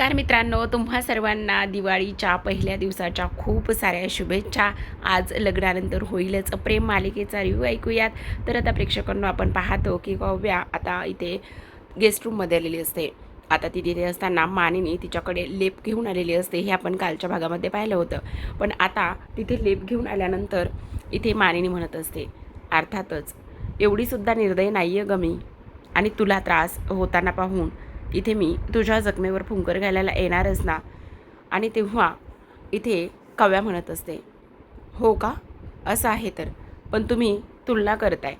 नमस्कार मित्रांनो तुम्हा सर्वांना दिवाळीच्या पहिल्या दिवसाच्या खूप साऱ्या शुभेच्छा. आज लग्नानंतर होईलच प्रेम मालिकेचा रिव्ह्यू ऐकूयात. तर आता प्रेक्षकांना आपण पाहतो की काव्या आता इथे गेस्ट रूममध्ये आलेली असते. आता ती तिथे असताना मानिनी तिच्याकडे लेप घेऊन आलेली असते हे आपण कालच्या भागामध्ये पाहिलं होतं. पण आता तिथे लेप घेऊन आल्यानंतर इथे मानिनी म्हणत असते अर्थातच एवढीसुद्धा निर्दय नाही आहे ग मी. आणि तुला त्रास होताना पाहून इथे मी तुझ्या जखमेवर फुंकर घालायला येणारच ना. आणि तेव्हा इथे कव्या म्हणत असते हो का? असं आहे तर. पण तुम्ही तुलना करताय.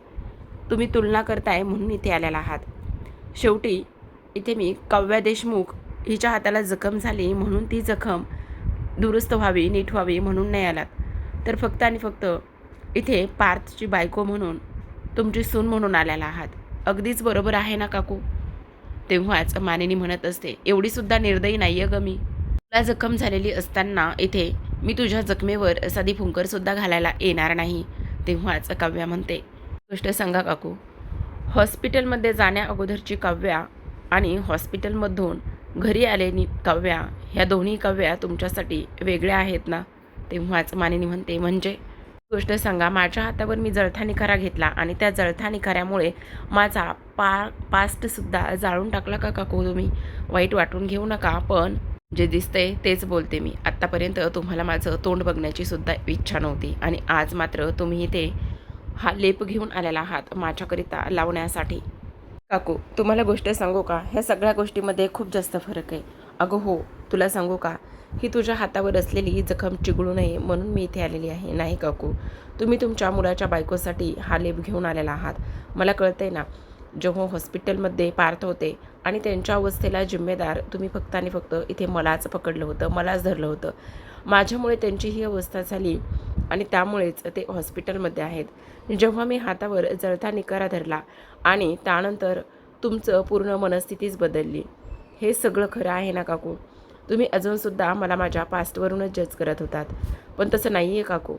तुम्ही तुलना करताय म्हणून इथे आलेला आहात. शेवटी इथे मी कव्या देशमुख हिच्या हाताला जखम झाली म्हणून ती जखम दुरुस्त व्हावी नीट व्हावी म्हणून नाही आलात. तर फक्त आणि फक्त इथे पार्थची बायको म्हणून तुमची सून म्हणून आलेला आहात. अगदीच बरोबर आहे ना काकू? तेव्हाच मानिनी म्हणत असते एवढीसुद्धा निर्दयी नाही आहे ग मी. तुला जखम झालेली असताना इथे मी तुझ्या जखमेवर साधी फुंकरसुद्धा घालायला येणार नाही. तेव्हाच काव्या म्हणते गोष्ट सांगा काकू. हॉस्पिटलमध्ये जाण्या अगोदरची काव्या आणि हॉस्पिटलमधून घरी आलेली काव्या ह्या दोन्ही काव्या तुमच्यासाठी वेगळ्या आहेत ना? तेव्हाच मानिनी म्हणते म्हणजे? गोष्ट सांगा माझ्या हातावर मी जळथा निखारा घेतला आणि त्या जळथा निखाऱ्यामुळे माझा पा पास्टसुद्धा जाळून टाकला का काकू तुम्ही? वाईट वाटून घेऊ नका पण जे दिसतंय तेच बोलते मी. आत्तापर्यंत तुम्हाला माझं तोंड बघण्याची सुद्धा इच्छा नव्हती आणि आज मात्र तुम्ही ते हा लेप घेऊन आलेला आहात माझ्याकरिता लावण्यासाठी. काकू तुम्हाला गोष्ट सांगू का? ह्या सगळ्या गोष्टीमध्ये खूप जास्त फरक आहे. अगं हो तुला सांगू का? ही तुझ्या हातावर असलेली जखम चिघळू नये म्हणून मी इथे आलेली आहे. नाही काकू तुम्ही तुमच्या मुलाच्या बायकोसाठी हा लेप घेऊन आलेला आहात. मला कळतंय ना जेव्हा हॉस्पिटलमध्ये पार्थ होते आणि त्यांच्या अवस्थेला जिम्मेदार तुम्ही फक्त आणि फक्त इथे मलाच पकडलं होतं मलाच धरलं होतं. माझ्यामुळे त्यांची ही अवस्था झाली आणि त्यामुळेच ते हॉस्पिटलमध्ये आहेत. जेव्हा मी हातावर जळता निकारा धरला आणि त्यानंतर तुमचं पूर्ण मनस्थितीच बदलली. हे सगळं खरं आहे ना काकू? तुम्ही अजूनसुद्धा मला माझ्या पास्टवरूनच जज करत होतात. पण तसं नाही आहे काकू.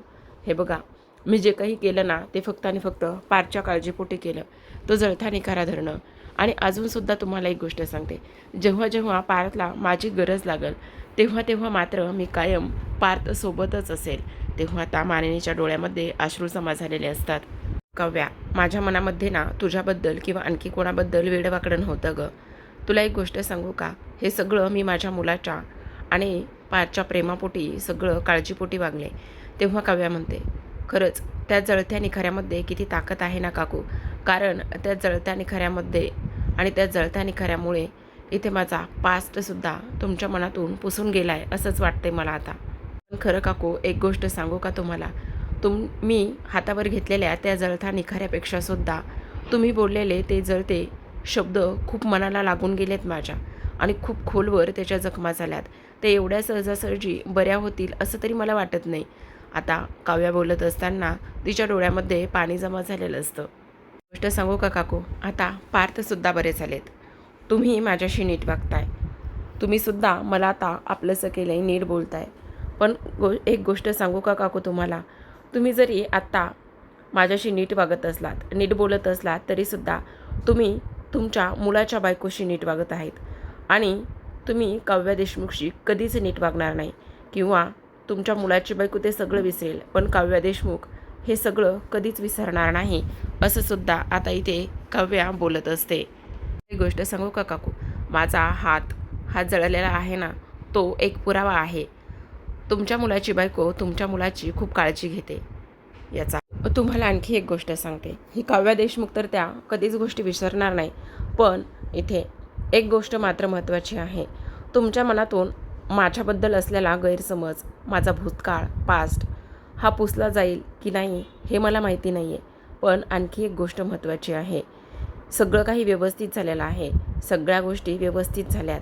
हे बघा मी जे काही केलं ना ते फक्त आणि फक्त पारच्या काळजीपोटी केलं. तो जळथा निखारा धरणं. आणि अजूनसुद्धा तुम्हाला एक गोष्ट सांगते. जेव्हा जेव्हा पार्थला माझी गरज लागल तेव्हा तेव्हा मात्र मी कायम पार्थ सोबतच असेल. तेव्हा त्या मानिनीच्या डोळ्यामध्ये अश्रू जमा झालेले असतात. कव्या माझ्या मनामध्ये ना तुझ्याबद्दल किंवा आणखी कोणाबद्दल वेडवाकडं नव्हतं गं. तुला एक गोष्ट सांगू का? हे सगळं मी माझ्या मुलाच्या आणि पारच्या प्रेमापोटी सगळं काळजीपोटी वागले. तेव्हा काव्या म्हणते खरंच त्या जळत्या निखाऱ्यामध्ये किती ताकद आहे ना काकू? कारण त्या जळत्या निखाऱ्यामध्ये आणि त्या जळत्या निखाऱ्यामुळे इथे माझा पास्टसुद्धा तुमच्या मनातून पुसून गेला आहे असंच वाटते मला आता. पण खरं काकू एक गोष्ट सांगू का तुम्हाला? तुम मी हातावर घेतलेल्या त्या जळथा निखाऱ्यापेक्षासुद्धा तुम्ही बोललेले ते जळते शब्द खूप मनाला लागून गेलेत माझ्या आणि खूप खोलवर त्याच्या जखमा झाल्यात. ते एवढ्या सहजासहजी बऱ्या होतील असं तरी मला वाटत नाही. आता काव्या बोलत असताना तिच्या डोळ्यामध्ये पाणी जमा झालेलं असतं. गोष्ट सांगू का काकू? आता पार्थसुद्धा बरे झालेत. तुम्ही माझ्याशी नीट वागताय. तुम्हीसुद्धा मला आता आपलंसं केलं आहे नीट बोलताय. पण गो एक गोष्ट सांगू का काकू तुम्हाला? तुम्ही जरी आत्ता माझ्याशी नीट वागत असलात नीट बोलत असलात तरीसुद्धा तुम्ही तुमच्या मुलाच्या बायकोशी नीट वागत आहेत. आणि तुम्ही काव्या देशमुखशी कधीच नीट वागणार नाही. किंवा तुमच्या मुलाची बायको ते सगळं विसरेल पण काव्या देशमुख हे सगळं कधीच विसरणार नाही असं सुद्धा आता इथे काव्या बोलत असते. एक गोष्ट सांगू का काकू? माझा हात हात जळलेला आहे ना तो एक पुरावा आहे. तुमच्या मुलाची बायको तुमच्या मुलाची खूप काळजी घेते. याचा. तुम्हाला आणखी एक गोष्ट सांगते. ही काव्या देशमुख तर त्या कधीच गोष्टी विसरणार नाही. पण इथे एक गोष्ट मात्र महत्त्वाची आहे. तुमच्या मनातून माझ्याबद्दल असलेला गैरसमज माझा भूतकाळ पास्ट हा पुसला जाईल की नाही हे मला माहिती नाही आहे पण आणखी एक गोष्ट महत्त्वाची आहे. सगळं काही व्यवस्थित झालेलं आहे. सगळ्या गोष्टी व्यवस्थित झाल्यात.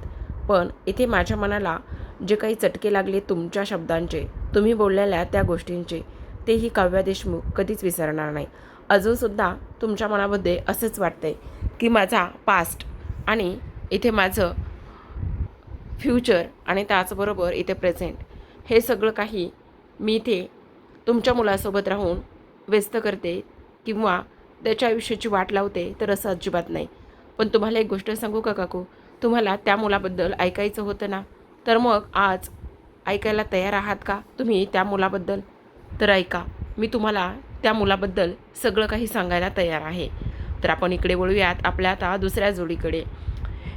पण इथे माझ्या मनाला जे काही चटके लागले तुमच्या शब्दांचे तुम्ही बोललेल्या त्या गोष्टींचे तेही काव्या देशमुख कधीच विसरणार नाही. अजूनसुद्धा तुमच्या मनामध्ये असंच वाटतंय की माझा पास्ट आणि इथे माझं फ्युचर आणि त्याचबरोबर इथे प्रेझेंट हे सगळं काही मी इथे तुमच्या मुलासोबत राहून व्यस्त करते किंवा त्याच्या आयुष्याची वाट लावते तर असं अजिबात नाही. पण तुम्हाला एक गोष्ट सांगू का काकू? तुम्हाला त्या मुलाबद्दल ऐकायचं होतं ना? तर मग आज ऐकायला तयार आहात का तुम्ही त्या मुलाबद्दल? तर ऐका मी तुम्हाला त्या मुलाबद्दल सगळं काही सांगायला तयार आहे. तर आपण इकडे वळूयात आपल्या आता दुसऱ्या जोडीकडे.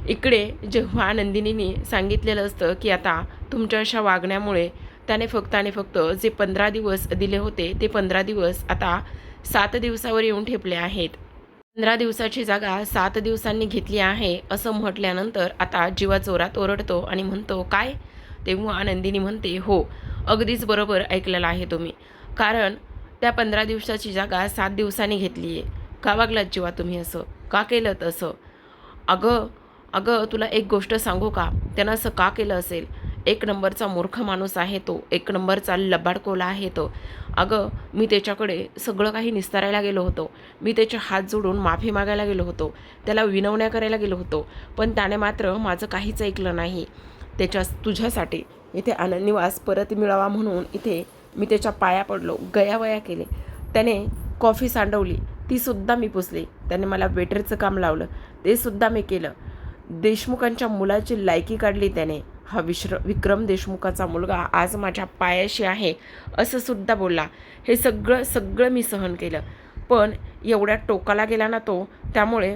इकडे जेव्हा नंदिनीने सांगितलेलं असतं की आता तुमच्या अशा वागण्यामुळे त्याने फक्त आणि फक्त जे पंधरा दिवस दिले होते ते पंधरा दिवस आता सात दिवसावर येऊन ठेपले आहेत. पंधरा दिवसाची जागा सात दिवसांनी घेतली आहे असं म्हटल्यानंतर आता जीवा जोरात ओरडतो आणि म्हणतो काय? तेव्हा नंदिनी म्हणते हो अगदीच बरोबर ऐकलेलं आहे तुम्ही. कारण त्या पंधरा दिवसाची जागा सात दिवसांनी घेतली आहे. का वागलात जीवा तुम्ही असं? का केलं तसं अगं अगं तुला एक गोष्ट सांगू का? त्यानं असं का केलं असेल? एक नंबरचा मूर्ख माणूस आहे तो. एक नंबरचा लबाडकोला आहे तो. अगं मी त्याच्याकडे सगळं काही निस्तारायला गेलो होतो. मी त्याचे हात जोडून माफी मागायला गेलो होतो. त्याला विनवण्या करायला गेलो होतो. पण त्याने मात्र माझं काहीच ऐकलं नाही. त्याच्या तुझ्यासाठी. इथे आनंदनिवास परत मिळावा म्हणून इथे मी त्याच्या पाया पडलो गयावया केले. त्याने कॉफी सांडवली तीसुद्धा मी पुसली. त्याने मला वेटरचं काम लावलं ते सुद्धा मी केलं. देशमुखांच्या मुलाची लायकी काढली त्याने. हा विश्र विक्रम देशमुखाचा मुलगा आज माझ्या पायाशी आहे असं सुद्धा बोलला. हे सगळं सगळं मी सहन केलं. पण एवढ्या टोकाला गेला ना तो त्यामुळे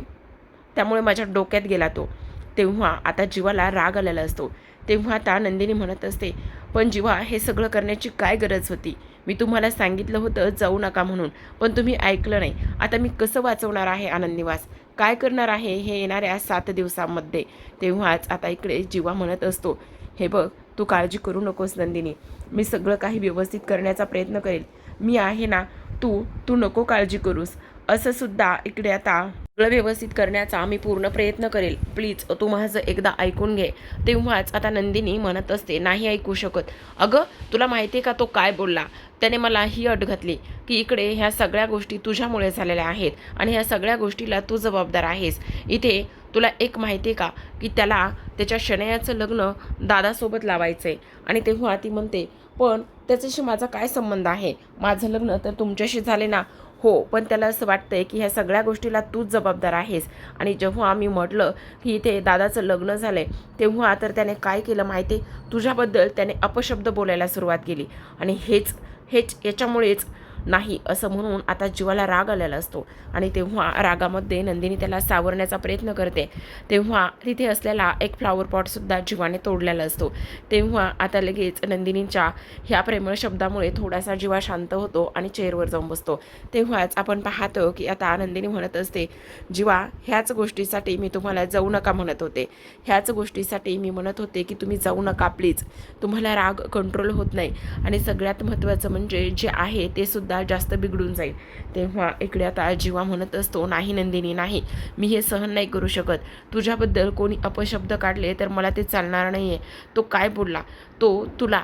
त्यामुळे माझ्या डोक्यात गेला तो. तेव्हा आता जीवाला राग आलेला असतो. तेव्हा ता नंदिनी म्हणत असते पण जीवा हे सगळं करण्याची काय गरज होती? मी तुम्हाला सांगितलं होतं जाऊ नका म्हणून पण तुम्ही ऐकलं नाही. आता मी कसं वाचवणार आहे आनंदनिवास काय करणार आहे हे येणाऱ्या सात दिवसामध्ये? तेव्हाच आता इकडे जीवा म्हणत असतो हे बघ तू काळजी करू नकोस नंदिनी. मी सगळं काही व्यवस्थित करण्याचा प्रयत्न करेल. मी आहे ना तू तू नको काळजी करूस. असं सुद्धा इकडे आता सगळं व्यवस्थित करण्याचा मी पूर्ण प्रयत्न करेल. प्लीज तू माझं एकदा ऐकून घे. तेव्हाच आता नंदिनी म्हणत असते नाही ऐकू शकत. अगं तुला माहिती आहे का तो काय बोलला? त्याने मला ही अट घातली की इकडे ह्या सगळ्या गोष्टी तुझ्यामुळे झालेल्या आहेत आणि ह्या सगळ्या गोष्टीला तू जबाबदार आहेस. इथे तुला एक माहिती आहे का? की त्याला त्याच्या शनयाचं लग्न दादासोबत लावायचं आहे आणि तेव्हा ती म्हणते पण त्याच्याशी माझा काय संबंध आहे? माझं लग्न तर तुमच्याशी झाले ना. हो पण त्याला असं वाटतंय की ह्या सगळ्या गोष्टीला तूच जबाबदार आहेस. आणि जेव्हा आम्ही म्हटलं की इथे दादाचं लग्न झालंय तेव्हा तर त्याने काय केलं माहिती? तुझ्याबद्दल त्याने अपशब्द बोलायला सुरुवात केली. आणि हेच हेच याच्यामुळेच नाही असं म्हणून आता जीवाला राग आलेला असतो. आणि तेव्हा रागामध्ये नंदिनी त्याला सावरण्याचा प्रयत्न करते. तेव्हा तिथे असलेला एक फ्लावर पॉटसुद्धा जीवाने तोडलेला असतो. तेव्हा आता लगेच नंदिनीच्या ह्या प्रेमळ शब्दामुळे थोडासा जीवा शांत होतो आणि चेअरवर जाऊन बसतो. तेव्हाच आपण पाहतो की आता नंदिनी म्हणत असते जीवा ह्याच गोष्टीसाठी मी तुम्हाला जाऊ नका म्हणत होते. ह्याच गोष्टीसाठी मी म्हणत होते की तुम्ही जाऊ नका प्लीज. तुम्हाला राग कंट्रोल होत नाही. आणि सगळ्यात महत्त्वाचं म्हणजे जे आहे ते सुद्धा जास्त बिघडून जाईल. तेव्हा इकडे आता जीवा म्हणत असतो नाही नंदिनी नाही. मी हे सहन नाही करू शकत. तुझ्याबद्दल कोणी अपशब्द काढले तर मला ते चालणार नाही आहे तो काय बोलला? तो तुला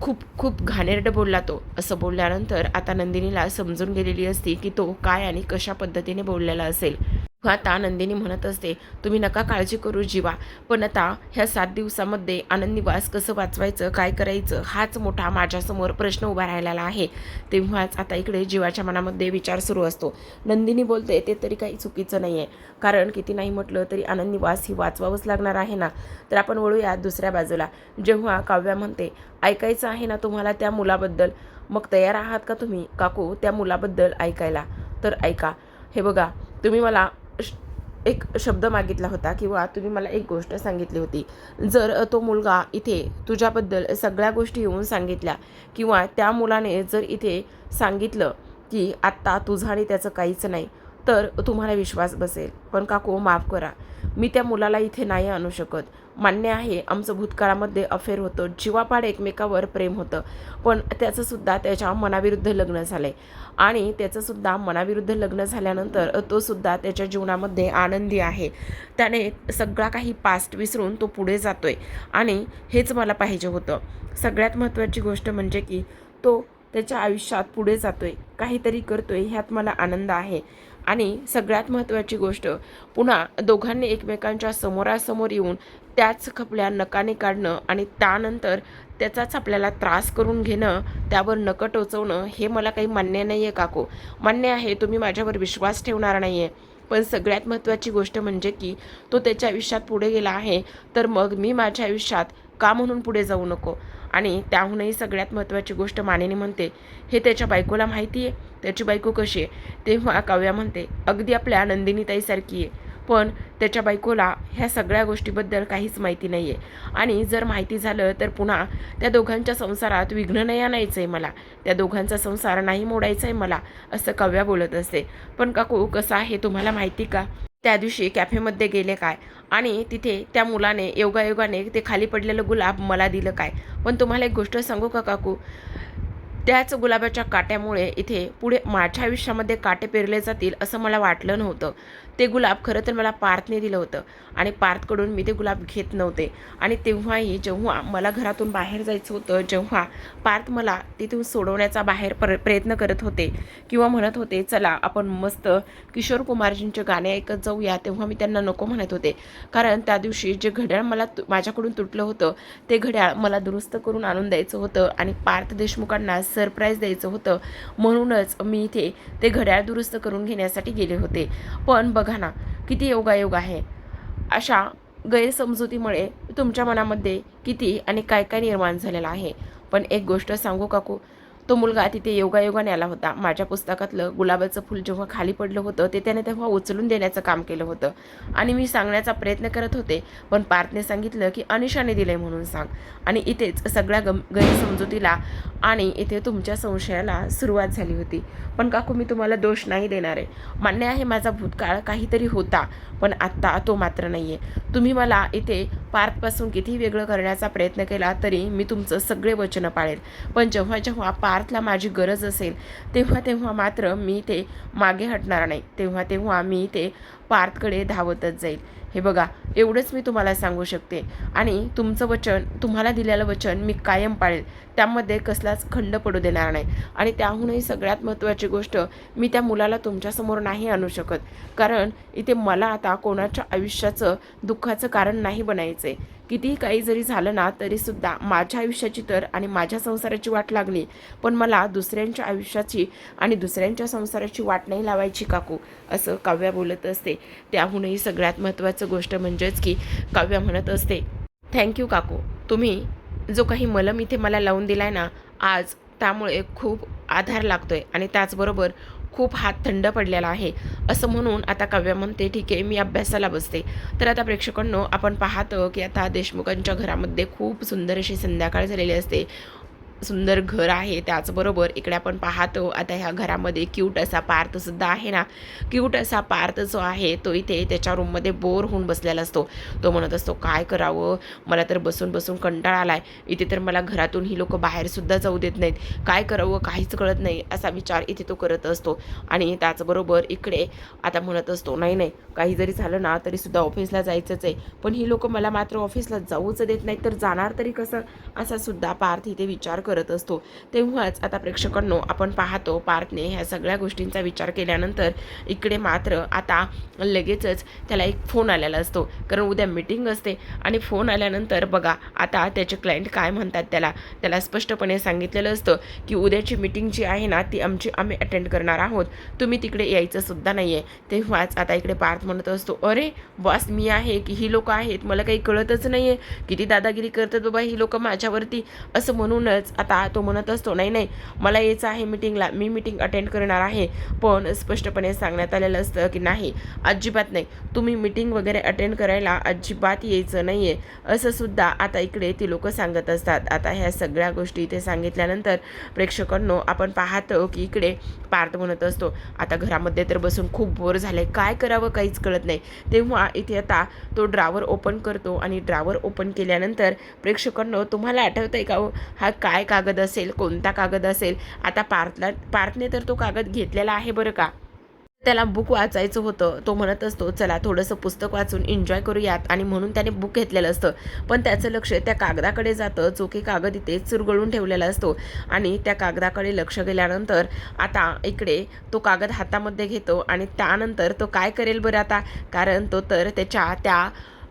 खूप खूप घाणेरडं बोलला तो. असं बोलल्यानंतर आता नंदिनीला समजून गेलेली असती की तो काय आणि कशा पद्धतीने बोललेला असेल. आता नंदिनी म्हणत असते तुम्ही नका काळजी करू जीवा. पण आता ह्या सात दिवसामध्ये आनंदनिवास कसं वाचवायचं काय करायचं हाच मोठा माझ्यासमोर प्रश्न उभा राहिलेला आहे. तेव्हाच आता इकडे जीवाच्या मनामध्ये विचार सुरू असतो. नंदिनी बोलते ते तरी काही चुकीचं नाही आहे कारण किती नाही म्हटलं तरी आनंदनिवास ही वाचवावंच लागणार आहे ना? तर आपण वळूया दुसऱ्या बाजूला. जेव्हा काव्या म्हणते ऐकायचं आहे ना तुम्हाला त्या मुलाबद्दल? मग तयार आहात का तुम्ही? काकू त्या मुलाबद्दल ऐकायला. तर ऐका. हे बघा तुम्ही मला एक शब्द मागितला होता किंवा तुम्ही मला एक गोष्ट सांगितली होती. जर तो मुलगा इथे तुझ्याबद्दल सगळ्या गोष्टी येऊन सांगितल्या किंवा त्या मुलाने जर इथे सांगितलं की आत्ता तुझं आणि त्याचं काहीच नाही तर तुम्हाला विश्वास बसेल. पण काकू माफ करा. मी त्या मुलाला इथे नाही आणू शकत. मान्य आहे आमचं भूतकाळामध्ये अफेअर होतं. जीवापाड एकमेकावर प्रेम होतं. पण त्याचंसुद्धा त्याच्या मनाविरुद्ध लग्न झालं आहे आणि त्याचंसुद्धा मनाविरुद्ध लग्न झाल्यानंतर तो सुद्धा त्याच्या जीवनामध्ये आनंदी आहे. त्याने सगळा काही पास्ट विसरून तो पुढे जातोय. आणि हेच मला पाहिजे होतं. सगळ्यात महत्त्वाची गोष्ट म्हणजे की तो त्याच्या आयुष्यात पुढे जातोय. काहीतरी करतोय ह्यात मला आनंद आहे. आणि सगळ्यात महत्त्वाची गोष्ट पुन्हा दोघांनी एकमेकांच्या समोरासमोर येऊन त्याच खपल्या नकाने काढणं आणि त्यानंतर त्याचाच आपल्याला त्रास करून घेणं त्यावर नकं टोचवणं हे मला काही मान्य नाही आहे काको. मान्य आहे तुम्ही माझ्यावर विश्वास ठेवणार नाही आहे पण सगळ्यात महत्त्वाची गोष्ट म्हणजे की तो त्याच्या आयुष्यात पुढे गेला आहे तर मग मी माझ्या आयुष्यात का म्हणून पुढे जाऊ नको? आणि त्याहूनही सगळ्यात महत्त्वाची गोष्ट मानेने म्हणते हे त्याच्या बायकोला माहिती आहे. त्याची बायको कशी आहे? तेव्हा काव्या म्हणते अगदी आपल्या नंदिनीताईसारखी आहे. पण त्याच्या बायकोला ह्या सगळ्या गोष्टीबद्दल काहीच माहिती नाही आहे आणि जर माहिती झालं तर पुन्हा त्या दोघांच्या संसारात विघ्न नाही आणायचं आहे मला. त्या दोघांचा संसार नाही मोडायचा आहे मला असं काव्या बोलत असते. पण काकू कसं आहे? तुम्हाला माहिती का? त्या दिवशी कॅफेमध्ये गेले काय? आणि तिथे त्या मुलाने योगायोगाने ते खाली पडलेलं गुलाब मला दिलं काय? पण तुम्हाला एक गोष्ट सांगू का काकू? त्याच गुलाबाच्या काट्यामुळे इथे पुढे माझ्या आयुष्यामध्ये काटे पेरले जातील असं मला वाटलं नव्हतं. ते गुलाब खरं तर मला पार्थने दिलं होतं. आणि पार्थकडून मी ते गुलाब घेत नव्हते. आणि तेव्हाही जेव्हा मला घरातून बाहेर जायचं होतं जेव्हा पार्थ मला तिथून सोडवण्याचा बाहेर पर प्रयत्न करत होते किंवा म्हणत होते चला आपण मस्त किशोर कुमारजींचे गाणे ऐकत जाऊया तेव्हा मी त्यांना नको म्हणत होते. कारण त्या दिवशी जे घड्याळ मला तु माझ्याकडून तुटलं होतं ते घड्याळ मला दुरुस्त करून आणून द्यायचं होतं आणि पार्थ देशमुखांना सरप्राईज द्यायचं होतं. म्हणूनच मी इथे ते घड्याळ दुरुस्त करून घेण्यासाठी गेले होते. पण बघा ना किती योगायोग आहे. अशा गैरसमजुतीमुळे तुमच्या मनामध्ये किती आणि काय काय निर्माण झालेलं आहे. पण एक गोष्ट सांगू काकू तो मुलगा तिथे योगायोगाने आला होता. माझ्या पुस्तकातलं गुलाबाचं फूल जेव्हा खाली पडलं होतं ते त्याने तेव्हा उचलून देण्याचं काम केलं होतं. आणि मी सांगण्याचा प्रयत्न करत होते पण पार्थने सांगितलं की अनिशाने दिलंय म्हणून सांग. आणि इथेच सगळ्या गम गैरसमजुतीला आणि इथे तुमच्या संशयाला सुरुवात झाली होती. पण काकू मी तुम्हाला दोष नाही देणार. आहे मान्य आहे माझा भूतकाळ काहीतरी होता पण आत्ता तो मात्र नाही आहे तुम्ही मला इथे पार्थपासून किती वेगळं करण्याचा प्रयत्न केला तरी मी तुमचं सगळे वचनं पाळेल पण जेव्हा जेव्हा पार्थला माझी गरज असेल तेव्हा तेव्हा मात्र मी ते मागे हटणार नाही. तेव्हा तेव्हा मी ते पार्थकडे धावतच जाईल. हे बघा एवढंच मी तुम्हाला सांगू शकते. आणि तुमचं वचन तुम्हाला दिलेलं वचन मी कायम पाळेल. त्यामध्ये कसलाच खंड पडू देणार नाही. आणि त्याहूनही सगळ्यात महत्त्वाची गोष्ट मी त्या मुलाला तुमच्यासमोर नाही आणू शकत. कारण इथे मला आता कोणाच्या आयुष्याचं दुःखाचं कारण नाही बनायचं आहे कितीही काही जरी झालं ना तरीसुद्धा माझ्या आयुष्याची तर आणि माझ्या संसाराची वाट लागली. पण मला दुसऱ्यांच्या आयुष्याची आणि दुसऱ्यांच्या संसाराची वाट नाही लावायची काकू असं काव्या बोलत असते. त्याहूनही सगळ्यात महत्त्वाचं गोष्ट म्हणजेच की काव्या म्हणत असते थँक्यू काकू. तुम्ही जो काही मलम इथे मला लावून दिलाय ना आज त्यामुळे खूप आधार लागतोय आणि त्याचबरोबर खूप हात थंड पडलेला आहे. असं म्हणून आता काव्या म्हणते ठीक आहे मी अभ्यासाला बसते. तर आता प्रेक्षकांनो आपण पाहतो की आता देशमुखांच्या घरामध्ये खूप सुंदर अशी संध्याकाळ झालेली असते. सुंदर घर आहे त्याचबरोबर इकडे आपण पाहतो आता ह्या घरामध्ये क्यूट असा पार्थसुद्धा आहे ना. क्यूट असा पार्थ जो आहे तो इथे त्याच्या रूममध्ये बोर होऊन बसलेला असतो. तो म्हणत असतो काय करावं? मला तर बसून बसून कंटाळा आला आहे इथे तर मला घरातून ही लोकं बाहेरसुद्धा जाऊ देत नाहीत. काय करावं? काहीच कळत नाही असा विचार इथे तो करत असतो. आणि त्याचबरोबर इकडे आता म्हणत असतो नाही नाही काही जरी झालं ना तरीसुद्धा ऑफिसला जायचंच आहे. पण ही लोकं मला मात्र ऑफिसला जाऊच देत नाहीत तर जाणार तरी कसं? असा सुद्धा पार्थ इथे विचार करत असतो. तेव्हाच आता प्रेक्षकांनो आपण पाहतो पार्थने ह्या सगळ्या गोष्टींचा विचार केल्यानंतर इकडे मात्र आता लगेचच त्याला एक फोन आलेला असतो. कारण उद्या मिटिंग असते आणि फोन आल्यानंतर बघा आता त्याचे क्लायंट काय म्हणतात त्याला? त्याला स्पष्टपणे सांगितलेलं असतं की उद्याची मिटिंग जी आहे ना ती आमची आम्ही अटेंड करणार आहोत. तुम्ही तिकडे यायचं सुद्धा नाही आहे तेव्हाच आता इकडे पार्थ म्हणत असतो अरे बॉस मी आहे की ही लोकं आहेत? मला काही कळतच नाही आहे किती दादागिरी करतात बाबा ही लोकं माझ्यावरती? असं म्हणूनच आता तो म्हणत असतो नाही नाही मला यायचं आहे मिटिंगला मी मिटिंग अटेंड करणार आहे. पण स्पष्टपणे सांगण्यात आलेलं असतं की नाही अजिबात नाही तुम्ही मिटिंग वगैरे अटेंड करायला अजिबात यायचं नाही आहे असं सुद्धा आता इकडे ती लोक सांगत असतात. आता ह्या सगळ्या गोष्टी इथे सांगितल्यानंतर प्रेक्षकांनो आपण पाहतो की इकडे पार्थ म्हणत असतो आता घरामध्ये तर बसून खूप बोर झाले काय करावं काहीच कळत नाही. तेव्हा इथे आता तो ड्रावर ओपन करतो आणि ड्रावर ओपन केल्यानंतर प्रेक्षकांनो तुम्हाला आठवतं आहे का हो, हा काय कागद असेल कोणता कागद असेल आता पार्थला पार्थने तर तो कागद घेतलेला आहे बरं का? त्याला बुक वाचायचं होतं. तो म्हणत असतो चला थोडंसं पुस्तक वाचून एन्जॉय करूयात. आणि म्हणून त्याने बुक घेतलेलं असतं. पण त्याचं लक्ष त्या कागदाकडे जातं जो की कागद इथे चुरगळून ठेवलेला असतो. आणि त्या कागदाकडे लक्ष गेल्यानंतर आता इकडे तो कागद हातामध्ये घेतो. आणि त्यानंतर तो काय करेल बरं आता? कारण तो तर त्याच्या त्या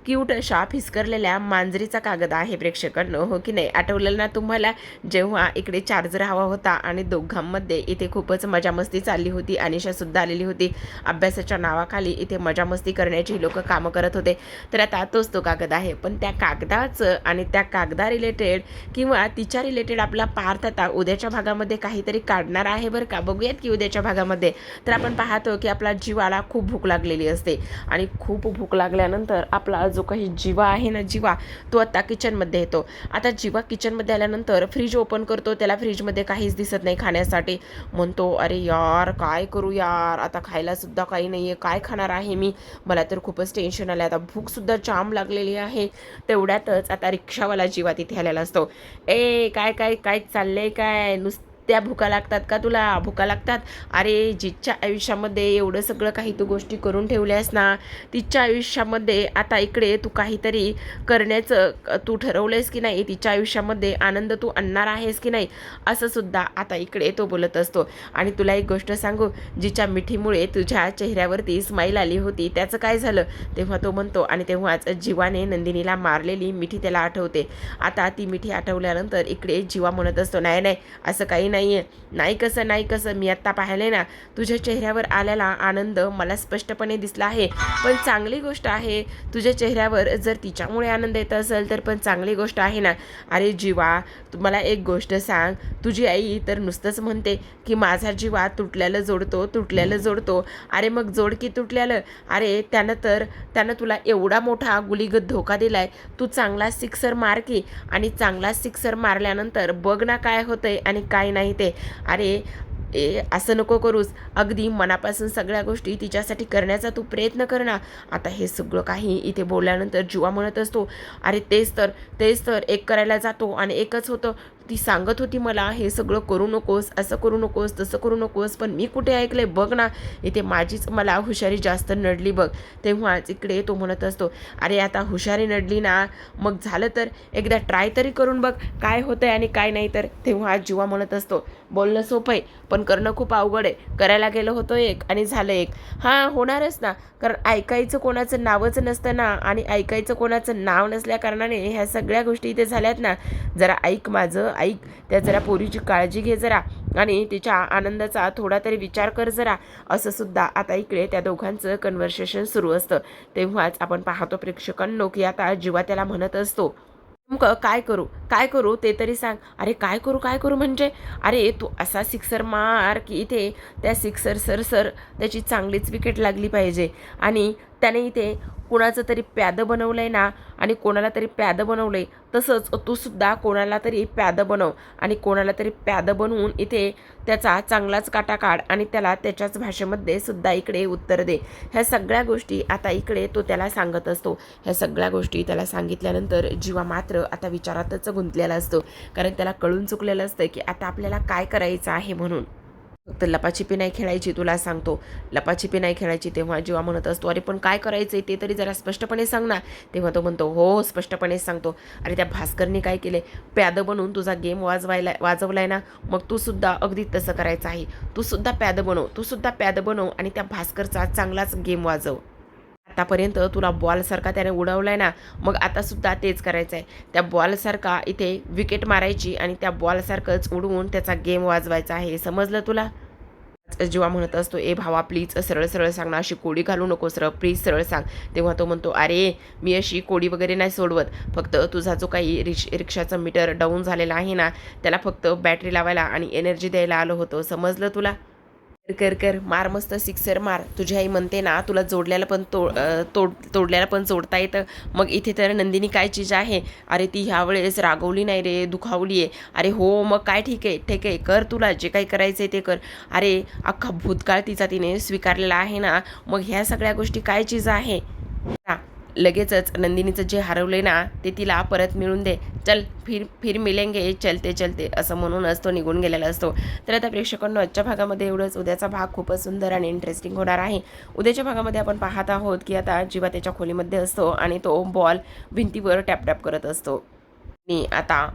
क्यूट अशा फिसकरलेल्या मांजरीचा कागद आहे प्रेक्षकांनो हो की नाही? आठवलेलं ना तुम्हाला जेव्हा इकडे चार्जर हवा होता आणि दोघांमध्ये इथे खूपच मजामस्ती चालली होती अनिशासुद्धा आलेली होती. अभ्यासाच्या नावाखाली इथे मजामस्ती करण्याची लोक कामं करत होते. तर आता तोच तो कागद आहे. पण त्या कागदाचं आणि त्या कागदा रिलेटेड किंवा तिच्या रिलेटेड आपला पार्थ आता उद्याच्या भागामध्ये काहीतरी काढणार आहे बरं का? बघूयात की उद्याच्या भागामध्ये. तर आपण पाहतो की आपला जीवाला खूप भूक लागलेली असते. आणि खूप भूक लागल्यानंतर आपला जो काही जीवा आहे ना जीवा तो आता किचनमध्ये येतो. आता जीवा किचनमध्ये आल्यानंतर फ्रीज ओपन करतो त्याला फ्रीजमध्ये काहीच दिसत नाही खाण्यासाठी. म्हणतो अरे यार काय करू यार? आता खायलासुद्धा काही नाही आहे काय खाणार आहे मी? मला तर खूपच टेन्शन आलं आता भूकसुद्धा जाम लागलेली आहे. तेवढ्यातच आता रिक्षावाला जीवा तिथे आलेला असतो. ए काय काय काय चाललंय काय? नुसतं त्या भुका लागतात का तुला? भुका लागतात. अरे जिच्या आयुष्यामध्ये एवढं सगळं काही तू गोष्टी करून ठेवल्यास ना तिच्या आयुष्यामध्ये आता इकडे तू काहीतरी करण्याचं तू ठरवलंयस की नाही? तिच्या आयुष्यामध्ये आनंद तू आणणार आहेस की नाही? असं सुद्धा आता इकडे तो बोलत असतो. आणि तुला एक गोष्ट सांगू जिच्या मिठीमुळे तुझ्या चेहऱ्यावरती स्माईल आली होती त्याचं काय झालं? तेव्हा तो म्हणतो आणि तेव्हाच जीवाने नंदिनीला मारलेली मिठी त्याला आठवते. आता ती मिठी आठवल्यानंतर इकडे जीवा म्हणत असतो नाही नाही असं काही नाही नाही आहे नाही कसं नाही कसं मी आत्ता पाहिले ना तुझ्या चेहऱ्यावर आलेला आनंद मला स्पष्टपणे दिसला आहे. पण चांगली गोष्ट आहे तुझ्या चेहऱ्यावर जर तिच्यामुळे आनंद येत असेल तर पण चांगली गोष्ट आहे ना. अरे जीवा तू मला एक गोष्ट सांग. तुझी आई तर नुसतंच म्हणते की माझा जीवा तुटल्याला जोडतो तुटल्याला जोडतो. अरे मग जोड की तुटल्यालं? अरे त्यानं तर त्यानं तुला एवढा मोठा गुलीगत धोका दिलाय. तू चांगला सिक्सर मार की. आणि चांगला सिक्सर मारल्यानंतर बघ ना काय होतंय आणि काय नाही. ते. अरे ए असं नको करूस. अगदी मनापासून सगळ्या गोष्टी तिच्यासाठी करण्याचा तू प्रयत्न कर ना. आता हे सगळं काही इथे बोलल्यानंतर जुवा म्हणत असतो. अरे तेच तर तेच तर. एक करायला जातो आणि एकच होतं. ती सांगत होती मला हे सगळं करू नकोस असं करू नकोस तसं करू नकोस पण मी कुठे ऐकलं आहे बघ ना इथे माझीच मला हुशारी जास्त नडली बघ. तेव्हाच इकडे तो म्हणत असतो अरे आता हुशारी नडली ना मग झालं तर एकदा ट्राय तरी करून बघ काय होतं आहे आणि काय नाही तर. तेव्हा जीवा म्हणत असतो बोलणं सोपं आहे पण करणं खूप अवघड आहे. करायला गेलं होतं एक आणि झालं एक. हां होणारच ना. कारण ऐकायचं कोणाचं नावच नसतं ना आणि ऐकायचं कोणाचं नाव नसल्या कारणाने ह्या सगळ्या गोष्टी इथे झाल्यात ना. जरा ऐक माझं ऐक. त्या जरा पोरीची काळजी घे जरा आणि तिच्या आनंदाचा थोडा तरी विचार कर जरा. असं सुद्धा आता इकडे त्या दोघांचं कन्व्हर्सेशन सुरू असतं. तेव्हाच आपण पाहतो प्रेक्षकांनो की आता जीवा त्याला म्हणत असतो नेमकं काय करू? काय करू? ते तरी सांग. अरे काय करू? काय करू म्हणजे? अरे तू असा सिक्सर मार की इथे त्या सिक्सर सर सर त्याची चांगलीच विकेट लागली पाहिजे. आणि त्याने इथे कोणाचं तरी प्यादं बनवलं आहे ना आणि कोणाला तरी प्यादं बनवलं आहे तसंच तू सुद्धा कोणाला तरी प्यादं बनव आणि कोणाला तरी प्यादं बनवून इथे त्याचा चांगलाच काटा काढ आणि त्याला त्याच्याच भाषेमध्ये सुद्धा इकडे उत्तर दे. ह्या सगळ्या गोष्टी आता इकडे तो त्याला सांगत असतो. ह्या सगळ्या गोष्टी त्याला सांगितल्यानंतर जीवा मात्र आता विचारातच गुंतलेला असतो. कारण त्याला कळून चुकलेलं असतं की आता आपल्याला काय करायचं आहे म्हणून. फक्त लपाछिपी नाही खेळायची तुला सांगतो. लपाछिपी नाही खेळायची तेव्हा जेव्हा म्हणत असतो अरे पण काय करायचं ते तरी जरा स्पष्टपणे सांग ना. तेव्हा तो म्हणतो हो स्पष्टपणे सांगतो. अरे त्या भास्करने काय केले? प्यादं बनवून तुझा गेम वाजवायला वाजवलाय ना? मग तू सुद्धा अगदी तसं करायचं आहे. तू सुद्धा प्यादं बनव तू सुद्धा प्यादं बनव आणि त्या भास्करचा चांगलाच गेम वाजव. आतापर्यंत तुला बॉलसारखा त्याने उडवलाय ना मग आतासुद्धा तेच करायचं आहे त्या बॉलसारखा इथे विकेट मारायची आणि त्या बॉलसारखंच उडवून त्याचा गेम वाजवायचा आहे. समजलं तुला? जेव्हा म्हणत असतो ए भावा प्लीज सरळ सरळ सांग ना अशी कोडी घालू नको सरळ प्लीज सरळ सांग. तेव्हा तो म्हणतो अरे मी अशी कोडी वगैरे नाही सोडवत. फक्त तुझा जो काही रिक्ष रिक्षाचं मीटर डाऊन झालेला आहे ना त्याला फक्त बॅटरी लावायला आणि एनर्जी द्यायला आलो होतो. समजलं तुला? कर कर कर मार मस्त सिक्सर मार. तुझी आई म्हणते ना तुला जोडल्याला पण तोड तोड तोडल्याला पण जोडता येतं. मग इथे तर नंदिनी काय चीज आहे? अरे ती ह्या वेळेस रागवली नाही रे दुखावली आहे. अरे हो मग काय ठीक आहे? ठीक आहे कर तुला जे काही करायचं आहे ते कर. अरे अख्खा भूतकाळ तिचा तिने स्वीकारलेला आहे ना. मग ह्या सगळ्या गोष्टी काय चीज आहे? लगेचच नंदिनीचं जे हरवले ना ते तिला परत मिळून दे. चल फिर फिर मिलेंगे चलते चलते असं म्हणूनच तो निघून गेलेला असतो. तर आता प्रेक्षकांनो आजच्या भागामध्ये एवढंच. उद्याचा भाग खूपच सुंदर आणि इंटरेस्टिंग होणार आहे. उद्याच्या भागामध्ये आपण पाहत आहोत की आता जीवा त्याच्या खोलीमध्ये असतो आणि तो बॉल भिंतीवर टॅप टॅप करत असतो. आणि आता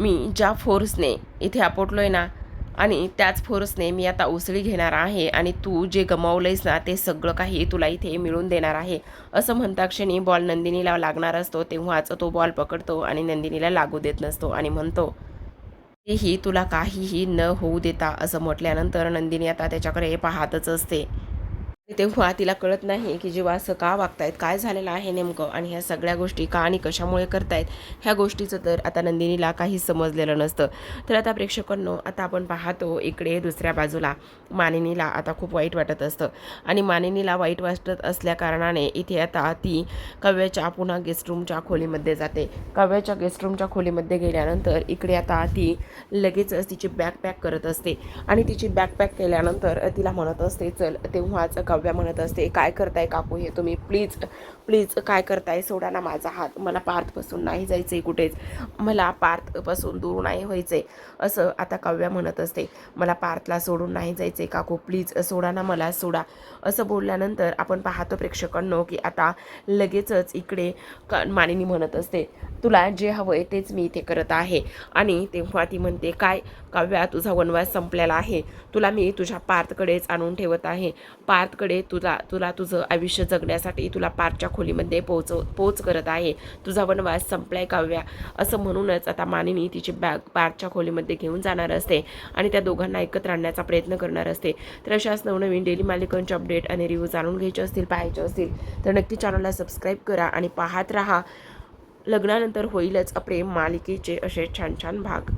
मी ज्या फोर्सने इथे आपटलो आहे ना आणि त्याच फोर्सने मी आता उसळी घेणार आहे आणि तू जे गमावलंयस ना ते सगळं काही तुला इथे मिळून देणार आहे. असं म्हणता क्षणी बॉल नंदिनीला लागणार असतो तेव्हाच तो बॉल पकडतो आणि नंदिनीला लागू देत नसतो आणि म्हणतो तेही तुला काहीही न होऊ देता असं म्हटल्यानंतर नंदिनी आता त्याच्याकडे पाहतच असते. तेव्हा तिला कळत नाही की जेव्हा असं का वागतायत काय झालेलं आहे नेमकं आणि ह्या सगळ्या गोष्टी का आणि कशामुळे करतायत ह्या गोष्टीचं तर आता नंदिनीला काही समजलेलं नसतं. तर आता प्रेक्षकांनो आता आपण पाहतो इकडे दुसऱ्या बाजूला मानिनीला आता खूप वाईट वाटत असतं. आणि मानिनीला वाईट वाटत असल्या कारणाने इथे आता ती कव्याच्या पुन्हा गेस्ट रूमच्या खोलीमध्ये जाते. कव्याच्या गेस्ट रूमच्या खोलीमध्ये गेल्यानंतर इकडे आता ती लगेचच तिची बॅग पॅक करत असते. आणि तिची बॅग पॅक केल्यानंतर तिला म्हणत असते चल तेव्हाच काव्या म्हणत असते काय करताय काकू हे तुम्ही? प्लीज प्लीज काय करताय? सोडा ना माझा हात. मला पार्थपासून नाही जायचं आहे कुठेच. मला पार्थपासून दूर नाही व्हायचं आहे असं आता काव्या म्हणत असते. मला पार्थला सोडून नाही जायचं आहे काकू. प्लीज सोडा ना मला सोडा. असं बोलल्यानंतर आपण पाहतो प्रेक्षकांनो की आता लगेचच इकडे क मानिनी म्हणत असते तुला जे हवं आहे तेच मी इथे करत आहे. आणि तेव्हा ती म्हणते काय? काव्या तुझा वनवास संपलेला आहे. तुला मी तुझ्या पार्थकडेच आणून ठेवत आहे. पार्थकडे तुला तुला तुझं आयुष्य जगण्यासाठी तुला पार्थच्या खोलीमध्ये पोहोचव पोच करत आहे. तुझा वनवास संपलाय काव्या. असं म्हणूनच आता मानिनी तिची बॅग पार्थच्या खोलीमध्ये घेऊन जाणार असते आणि त्या दोघांना एकत्र आणण्याचा प्रयत्न करणार असते. तर अशाच नवनवीन डेली मालिकांचे अपडेट आणि रिव्ह्यू जाणून घ्यायचे असतील पाहायचे असतील तर नक्की चॅनलला सबस्क्राईब करा आणि पाहत राहा. लग्नानंतर होईलच प्रेम मालिकेचे असे छान छान भाग.